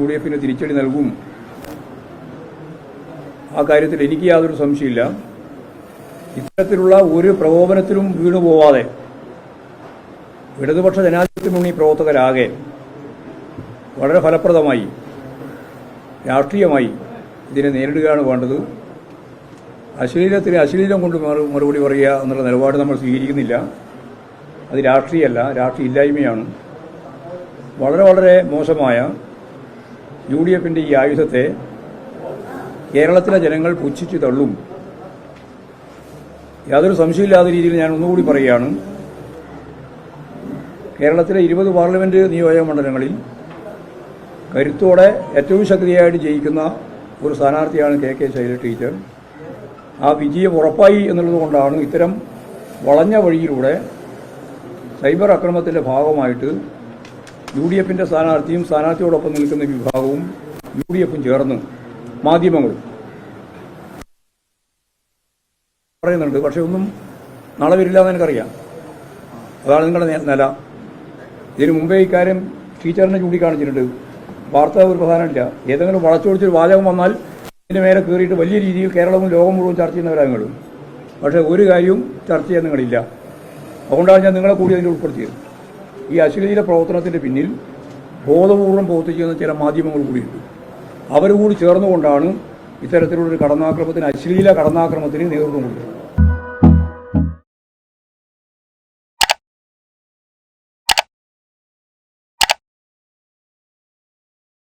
U D എഫിന് തിരിച്ചടി നൽകും. ആ കാര്യത്തിൽ എനിക്ക് യാതൊരു സംശയമില്ല ഇത്തരത്തിലുള്ള ഒരു പ്രകോപനത്തിലും വീണു പോവാതെ ഇടതുപക്ഷ ജനാധിപത്യ മുന്നണി പ്രവർത്തകരാകെ വളരെ ഫലപ്രദമായി രാഷ്ട്രീയമായി ഇതിനെ നേരിടുകയാണ് വേണ്ടത്. അശ്ലീലത്തിന് അശ്ലീലം കൊണ്ട് മറുപടി പറയുക എന്നുള്ള നിലപാട് നമ്മൾ സ്വീകരിക്കുന്നില്ല. അത് രാഷ്ട്രീയമല്ല രാഷ്ട്രീയ ഇല്ലായ്മയാണ്. വളരെ വളരെ മോശമായ യു ഡി എഫിന്റെ ഈ ആയുധത്തെ കേരളത്തിലെ ജനങ്ങൾ പുച്ഛിച്ചു തള്ളും. യാതൊരു സംശയമില്ലാത്ത രീതിയിൽ ഞാൻ ഒന്നുകൂടി പറയുകയാണ്. കേരളത്തിലെ ഇരുപത് പാർലമെന്റ് നിയോജക മണ്ഡലങ്ങളിൽ കരുത്തോടെ ഏറ്റവും ശക്തിയായിട്ട് ജയിക്കുന്ന ഒരു സ്ഥാനാർത്ഥിയാണ് കെ കെ ശൈല ടീച്ചർ. ആ വിജയം ഉറപ്പായി എന്നുള്ളത് കൊണ്ടാണ് ഇത്തരം വളഞ്ഞ വഴിയിലൂടെ സൈബർ അക്രമത്തിന്റെ ഭാഗമായിട്ട് യു ഡി എഫിന്റെ സ്ഥാനാർത്ഥിയും സ്ഥാനാർത്ഥിയോടൊപ്പം നിൽക്കുന്ന വിഭാഗവും യു ഡി എഫും ചേർന്ന് മാധ്യമങ്ങൾ പറയുന്നുണ്ട്. പക്ഷെ ഒന്നും നാളെ വരില്ല എന്ന് എനിക്കറിയാം. അതാണ് നിങ്ങളുടെ നില. ഇതിനു മുമ്പേ ഇക്കാര്യം ടീച്ചറിനെ ചൂണ്ടിക്കാണിച്ചിട്ടുണ്ട്. വാർത്ത ഒരു പ്രധാനമില്ല. ഏതെങ്കിലും വളച്ചൊടിച്ചൊരു വാചകം വന്നാൽ ഇതിന്റെ മേലെ കയറിയിട്ട് വലിയ രീതിയിൽ കേരളവും ലോകം മുഴുവൻ ചർച്ച ചെയ്യുന്നവരാങ്ങളും പക്ഷേ ഒരു കാര്യവും ചർച്ച ചെയ്യാൻ നിങ്ങളില്ല. അതുകൊണ്ടാണ് ഞാൻ നിങ്ങളെ കൂടി അതിൽ ഉൾപ്പെടുത്തിയത്. ഈ അശ്ലീല പ്രവർത്തനത്തിന്റെ പിന്നിൽ ബോധപൂർവം പ്രവർത്തിക്കുന്ന ചില മാധ്യമങ്ങൾ കൂടിയുണ്ട്. അവർ കൂടി ചേർന്നുകൊണ്ടാണ് ഇത്തരത്തിലുള്ളൊരു കടന്നാക്രമത്തിന് അശ്ലീല കടന്നാക്രമത്തിന് നേതൃത്വം കൊടുക്കുന്നത്